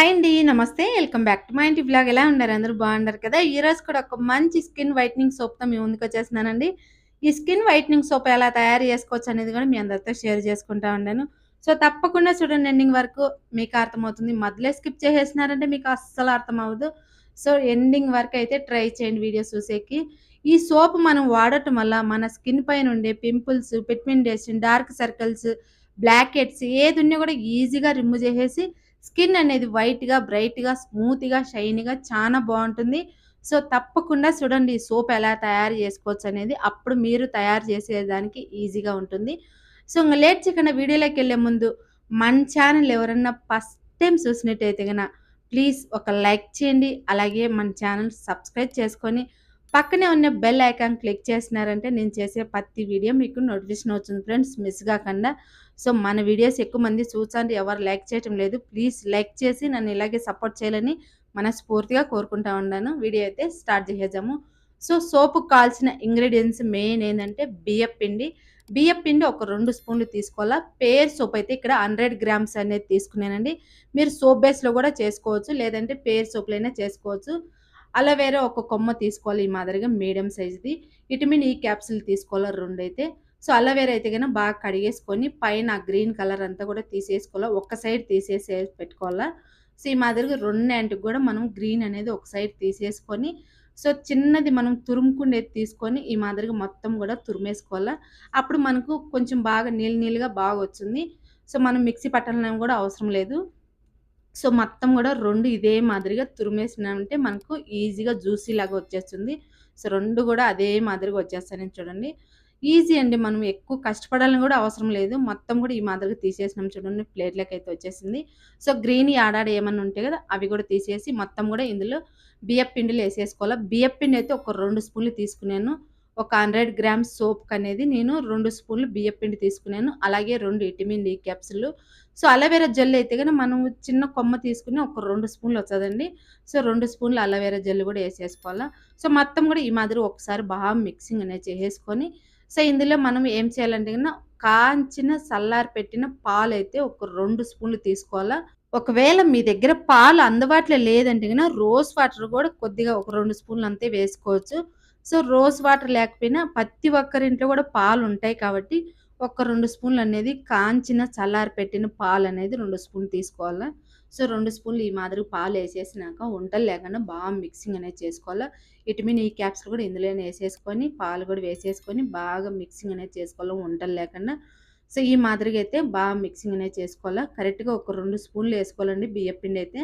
Hi అండి. నమస్తే. Welcome back to మా ఇంటి బ్లాగ్ ఎలా ఉన్నారు? అందరూ బాగున్నారు కదా! ఈరోజు కూడా ఒక మంచి స్కిన్ వైట్నింగ్ సోప్‌తో మీ ముందుకొచ్చేస్తున్నానండి. ఈ స్కిన్ వైట్నింగ్ సోప్ ఎలా తయారు చేసుకోవచ్చు అనేది కూడా మీ అందరితో షేర్ చేసుకుంటా ఉన్నాను. సో, తప్పకుండా చూడండి ఎండింగ్ వరకు మీకు అర్థమవుతుంది. మధ్యలో స్కిప్ చేసేసినారంటే మీకు అస్సలు అర్థమవ్వదు. సో, ఎండింగ్ వరకు అయితే ట్రై చేయండి వీడియో చూసేకి. ఈ సోప్ మనం వాడటం వల్ల మన స్కిన్ పైన ఉండే pimples, pigmentation dark circles, blackheads ఏదున్నా కూడా ఈజీగా రిమూవ్ చేసేసి స్కిన్ అనేది వైట్‌గా, బ్రైట్‌గా, స్మూత్‌గా, షైనీగా చాలా బాగుంటుంది సో, తప్పకుండా చూడండి ఈ సోప్ ఎలా తయారు చేసుకోవచ్చు అనేది. అప్పుడు మీరు తయారు చేసేదానికి ఈజీగా ఉంటుంది. సో, ఇంకా లేట్ చేయకుండా వీడియోలోకెళ్ళే ముందు మన ఛానల్ ఎవరన్నా ఫస్ట్ టైం చూసినట్టయితే కనుక ప్లీజ్ ఒక లైక్ చేయండి. అలాగే మన ఛానల్ సబ్స్క్రైబ్ చేసుకొని పక్కనే ఉన్న బెల్ ఐకాన్ క్లిక్ చేసినారంటే నేను చేసే ప్రతి వీడియో మీకు నోటిఫికేషన్ అవుతుంది ఫ్రెండ్స్ మిస్ కాకుండా. సో, మన వీడియోస్ ఎక్కువ మంది చూసాను ఎవరు లైక్ చేయటం లేదు. ప్లీజ్ లైక్ చేసి నన్ను ఇలాగే సపోర్ట్ చేయాలని మనస్ఫూర్తిగా కోరుకుంటా ఉన్నాను. వీడియో అయితే స్టార్ట్ చేసేద్దాము. సో, సోప్‌కి కావాల్సిన ఇంగ్రీడియంట్స్ మెయిన్ ఏంటంటే బియ్యం పిండి బియ్యం పిండి ఒక రెండు స్పూన్లు తీసుకోవాలా. పేర్ సోప్ అయితే ఇక్కడ 100 గ్రామ్స్ అనేది తీసుకున్నానండి. మీరు సోప్ బేస్‌లో కూడా చేసుకోవచ్చు. లేదంటే పేర్ సోప్‌లైనా చేసుకోవచ్చు. అలోవెరా ఒక కొమ్మ తీసుకోవాలి ఈ మాదిరిగా మీడియం సైజ్‌ది. విటమిన్ ఈ క్యాప్సిల్ తీసుకోవాలి రెండు అయితే. సో, అలోవెరా అయితే కనుక బాగా కడిగేసుకొని పైన గ్రీన్ కలర్ అంతా కూడా తీసేసుకోవాలా. ఒక సైడ్ తీసేసి పెట్టుకోవాలా. సో, ఈ మాదిరిగా రెండంటికి కూడా మనం గ్రీన్ అనేది ఒక సైడ్ తీసేసుకొని సో, చిన్నది మనం తురుముకుండేది తీసుకొని ఈ మాదిరిగా మొత్తం కూడా తురిమేసుకోవాలా. అప్పుడు మనకు కొంచెం బాగా నీళ్ళు నీళ్ళుగా బాగా వచ్చింది సో, మనం మిక్సీ పట్టాలని కూడా అవసరం లేదు. సో, మొత్తం కూడా రెండు ఇదే మాదిరిగా తురిమేసినామంటే మనకు ఈజీగా జ్యూసీ లాగా వచ్చేస్తుంది. సో, రెండు కూడా అదే మాదిరిగా వచ్చేస్తాయని చూడండి. ఈజీ అండి. మనం ఎక్కువ కష్టపడాలని కూడా అవసరం లేదు. మొత్తం కూడా ఈ మాదిరిగా తీసేసినాం చూడండి ప్లేట్‌లోకైతే వచ్చేసింది. సో, గ్రీన్ ఆడాడ ఏమన్నా ఉంటాయి కదా! అవి కూడా తీసేసి మొత్తం కూడా ఇందులో బియ్యపిండిలో ఏసేసుకోవాలా. బియ్యపిండి అయితే ఒక రెండు స్పూన్లు తీసుకున్నాను. ఒక 100 గ్రామ్స్ సోప్‌కనేది నేను రెండు స్పూన్లు బియ్యం పిండి తీసుకున్నాను. అలాగే రెండు విటమిన్ డి క్యాప్సులు సో, అలోవెరా జెల్ అయితే కానీ మనం చిన్న కొమ్మ తీసుకుని ఒక రెండు స్పూన్లు వస్తుందండి సో, రెండు స్పూన్లు అలోవెరా జెల్ కూడా వేసేసుకోవాలా సో, మొత్తం కూడా ఈ మాదిరి ఒకసారి బాగా మిక్సింగ్ అనేది చేసేసుకొని సో, ఇందులో మనం ఏం చేయాలంటే కన్నా కాంచిన చల్లారి పెట్టిన పాలైతే ఒక రెండు స్పూన్లు తీసుకోవాలా. ఒకవేళ మీ దగ్గర పాలు అందుబాటులో లేదంటే కన్నా రోజ్ వాటర్ కూడా కొద్దిగా ఒక రెండు స్పూన్లు అంతే వేసుకోవచ్చు. సో, రోజ్ వాటర్ లేకపోయినా ప్రతి ఒక్కరింట్లో కూడా పాలు ఉంటాయి కాబట్టి ఒక రెండు స్పూన్లు అనేది కాంచిన చల్లారి పెట్టిన పాలనేది 2 స్పూన్లు తీసుకోవాలా. సో, రెండు స్పూన్లు ఈ మాదిరిగా పాలు వేసేసినాక వంటలు లేకుండా బాగా మిక్సింగ్ అనేది చేసుకోవాలా. ఇటుమిన్ ఈ క్యాప్సూల్ కూడా ఇందులోనే వేసేసుకొని పాలు కూడా వేసేసుకొని బాగా మిక్సింగ్ అనేది చేసుకోవాలి వంటలు లేకుండా. సో, ఈ మాదిరిగా అయితే బాగా మిక్సింగ్ అనేది చేసుకోవాలా. కరెక్ట్‌గా ఒక రెండు స్పూన్లు ఏసుకోవాలండి బియ్యపిండి అయితే.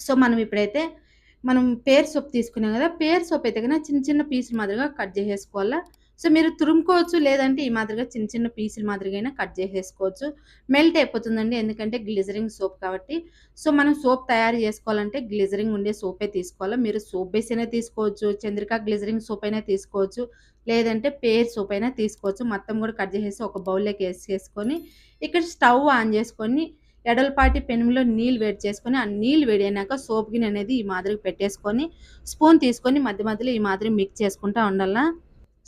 సో, మనం ఇప్పుడైతే మనం పేర్ సోప్ తీసుకున్నాం కదా! పేర్ సోప్ అయితే కన్నా చిన్న చిన్న పీసులు మాదిరిగా కట్ చేసేసుకోవాలా. సో, మీరు తురుముకోవచ్చు. లేదంటే ఈ మాదిరిగా చిన్న చిన్న పీసులు మాదిరిగా అయినా కట్ చేసేసుకోవచ్చు. మెల్ట్ అయిపోతుందండి. ఎందుకంటే గ్లిజరింగ్ సోప్ కాబట్టి. సో, మనం సోప్ తయారు చేసుకోవాలంటే గ్లిజరింగ్ ఉండే సోపే తీసుకోవాలా. మీరు సోప్ బేస్ అయినా తీసుకోవచ్చు. చంద్రిక గ్లిజరింగ్ సోప్ అయినా తీసుకోవచ్చు. లేదంటే పేర్ సోప్ అయినా తీసుకోవచ్చు. మొత్తం కూడా కట్ చేసేసి ఒక బౌల్‌లోకి వేసుకొని ఇక్కడ స్టవ్ ఆన్ చేసుకొని ఎడలపాటి పెనుములో నీళ్ళు వేడి చేసుకొని ఆ నీళ్ళు వేడైనాక సోప్ గిన్నె అనేది ఈ మాదిరికి పెట్టేసుకొని స్పూన్ తీసుకొని మధ్య మధ్యలో ఈ మాదిరి మిక్స్ చేసుకుంటా ఉండాలా.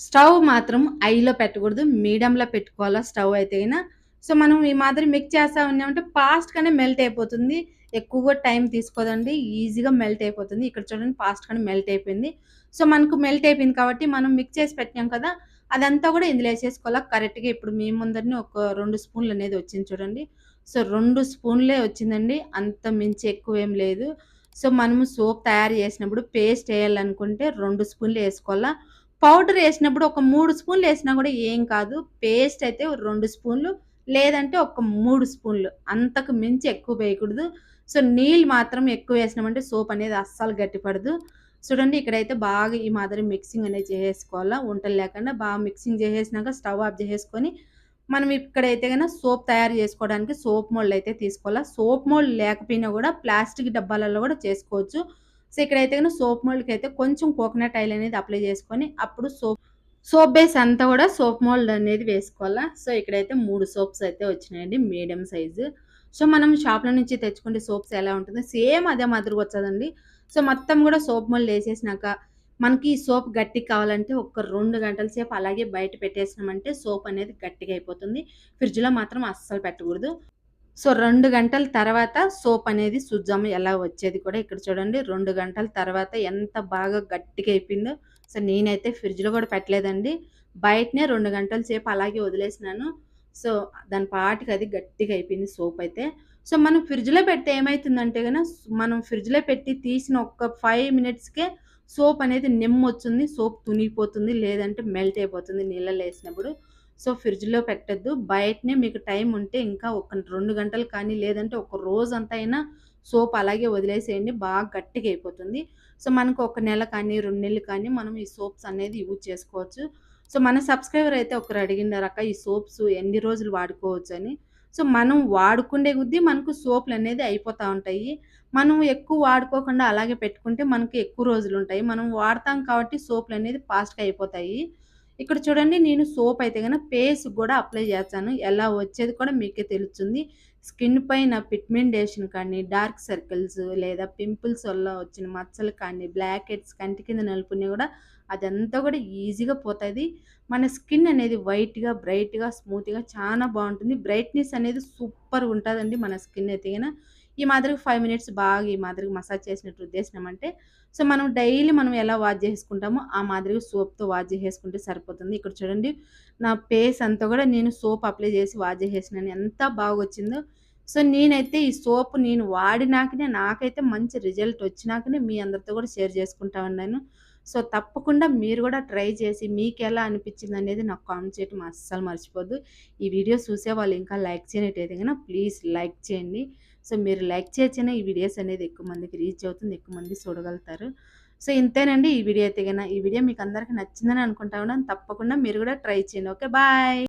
స్టవ్ మాత్రం ఐలో పెట్టకూడదు. మీడియంలో పెట్టుకోవాలా స్టవ్ అయితే అయినా సో, మనం ఈ మాదిరి మిక్స్ చేస్తా ఉన్నామంటే ఫాస్ట్‌గానే మెల్ట్ అయిపోతుంది. ఎక్కువగా టైం తీసుకోదండి. ఈజీగా మెల్ట్ అయిపోతుంది. ఇక్కడ చూడండి ఫాస్ట్‌గానే మెల్ట్ అయిపోయింది. సో, మనకు మెల్ట్ అయిపోయింది కాబట్టి మనం మిక్స్ చేసి పెట్టినాం కదా! అదంతా కూడా ఇందులో ఏసేసుకోవాలా. కరెక్ట్‌గా ఇప్పుడు మీ ముందరిని ఒక రెండు స్పూన్లు అనేది వచ్చింది చూడండి. సో, రెండు స్పూన్లే వచ్చిందండి. అంత మించి ఎక్కువ ఏం లేదు. సో, మనము సోప్ తయారు చేసినప్పుడు పేస్ట్ వేయాలనుకుంటే రెండు స్పూన్లు వేసుకోవాలా పౌడర్ వేసినప్పుడు ఒక మూడు స్పూన్లు వేసినా కూడా ఏం కాదు. పేస్ట్ అయితే రెండు స్పూన్లు లేదంటే ఒక మూడు స్పూన్లు. అంతకు మించి ఎక్కువ వేయకూడదు. సో, నీళ్ళు మాత్రం ఎక్కువ వేసినామంటే సోప్ అనేది అస్సలు గట్టిపడదు. చూడండి ఇక్కడైతే బాగా ఈ మాదిరి మిక్సింగ్ అనేది చేసేసుకోవాలా. వంటలు లేకుండా బాగా మిక్సింగ్ చేసేసినాక స్టవ్ ఆఫ్ చేసేసుకొని మనం ఇక్కడైతే కనుక సోప్ తయారు చేసుకోవడానికి సోప్ మోల్డ్ అయితే తీసుకోవాలా. సోప్ మోల్డ్ లేకపోయినా కూడా ప్లాస్టిక్ డబ్బాలలో కూడా చేసుకోవచ్చు. సో, ఇక్కడైతే కనుక సోప్ అయితే కొంచెం కోకోనట్ ఆయిల్ అనేది అప్లై చేసుకొని అప్పుడు సోప్ సోప్ బేస్ అంతా కూడా సోప్ మోల్డ్ అనేది వేసుకోవాలా. సో, ఇక్కడైతే మూడు సోప్స్ అయితే వచ్చినాయండి మీడియం సైజు. సో, మనం షాప్‌లో నుంచి తెచ్చుకుంటే సోప్స్ ఎలా ఉంటుందో సేమ్ అదే మాదిరిగా వచ్చదండి సో, మొత్తం కూడా సోప్ మోల్డ్ వేసేసినాక మనకి ఈ సోప్ గట్టి కావాలంటే ఒక రెండు గంటల సేపు అలాగే బయట పెట్టేసినామంటే సోప్ అనేది గట్టిగా అయిపోతుంది. ఫ్రిడ్జ్‌లో మాత్రం అస్సలు పెట్టకూడదు. సో రెండు గంటల తర్వాత సోప్ అనేది చూద్దాము ఎలా వచ్చేది కూడా. ఇక్కడ చూడండి రెండు గంటల తర్వాత ఎంత బాగా గట్టిగా అయిపోయిందో. సో నేనైతే ఫ్రిడ్జ్‌లో కూడా పెట్టలేదండి. బయటనే రెండు గంటల సేపు అలాగే వదిలేసినాను. సో దాని పాటికి అది గట్టిగా అయిపోయింది సోప్ అయితే. సో మనం ఫ్రిడ్జ్‌లో పెడితే ఏమవుతుందంటే గన మనం ఫ్రిడ్జ్‌లో పెట్టి తీసిన ఒక్క ఫైవ్ మినిట్స్‌కే సోప్ అనేది నిమ్మొచ్చుంది సోప్ తునిగిపోతుంది. లేదంటే మెల్ట్ అయిపోతుంది నీళ్ళలో వేసినప్పుడు సో ఫ్రిడ్జ్‌లో పెట్టద్దు బయటనే మీకు టైం ఉంటే ఇంకా ఒక రెండు గంటలు కానీ, లేదంటే ఒక రోజంతా అయినా సోప్ అలాగే వదిలేసేయండి. బాగా గట్టిగా అయిపోతుంది. సో మనకు ఒక నెల కానీ, రెండు నెలలు కానీ మనం ఈ సోప్స్ అనేది యూజ్ చేసుకోవచ్చు. సో మన సబ్స్క్రైబర్ అయితే ఒకరు అడిగినారక్క ఈ సోప్స్ ఎన్ని రోజులు వాడుకోవచ్చని. సో మనం వాడుకునే కొద్దీ మనకు సోపులనేది అయిపోతా ఉంటాయి. మనం ఎక్కువ వాడుకోకుండా అలాగే పెట్టుకుంటే మనకి ఎక్కువ రోజులు ఉంటాయి మనం వాడతాం కాబట్టి సోపులనేది ఫాస్ట్‌గా అయిపోతాయి. ఇక్కడ చూడండి నేను సోప్ అయితే కనుక పేస్ కూడా అప్లై చేస్తాను. ఎలా వచ్చేది కూడా మీకే తెలుస్తుంది. స్కిన్ పైన పిగ్మెంటేషన్ కానీ, డార్క్ సర్కిల్స్ లేదా పింపుల్స్ వల్ల వచ్చిన మచ్చలు కానీ, బ్లాక్ హెడ్స్ కంటి కింద నలుపుని కూడా అదంతా కూడా ఈజీగా పోతుంది. మన స్కిన్ అనేది వైట్‌గా, బ్రైట్‌గా, స్మూత్‌గా చాలా బాగుంటుంది. బ్రైట్‌నెస్ అనేది సూపర్‌గా ఉంటుందండి మన స్కిన్ అయితే ఈ మాదిరిగా ఫైవ్ మినిట్స్ బాగా ఈ మాదిరిగా మసాజ్ చేసినట్టు రుద్దేసినామంటే సో మనం డైలీ మనం ఎలా వాష్ చేసుకుంటామో ఆ మాదిరిగా సోప్‌తో వాష్ చేసేసుకుంటే సరిపోతుంది. ఇక్కడ చూడండి నా ఫేస్ అంతా కూడా నేను సోప్ అప్లై చేసి వాష్ చేసేసినాను. ఎంత బాగా వచ్చిందో సో నేనైతే ఈ సోప్ నేను వాడినాకనే నాకైతే మంచి రిజల్ట్ వచ్చినాకనే మీ అందరితో కూడా షేర్ చేసుకుంటా ఉన్నాను. సో తప్పకుండా మీరు కూడా ట్రై చేసి మీకు ఎలా అనిపించింది అనేది నాకు కామెంట్ చేయటం అస్సలు మర్చిపోద్దు. ఈ వీడియో చూసే వాళ్ళు ఇంకా లైక్ చేయనట్టయితే గన ప్లీజ్ లైక్ చేయండి. సో మీరు లైక్ చేసిన ఈ వీడియోస్ అనేది ఎక్కువ మందికి రీచ్ అవుతుంది. ఎక్కువ మంది చూడగలుగుతారు. సో ఇంతేనండి ఈ వీడియో అయితే ఈ వీడియో మీకు అందరికి నచ్చిందని అనుకుంటా ఉన్నాను. తప్పకుండా మీరు కూడా ట్రై చేయండి. ఓకే. బాయ్.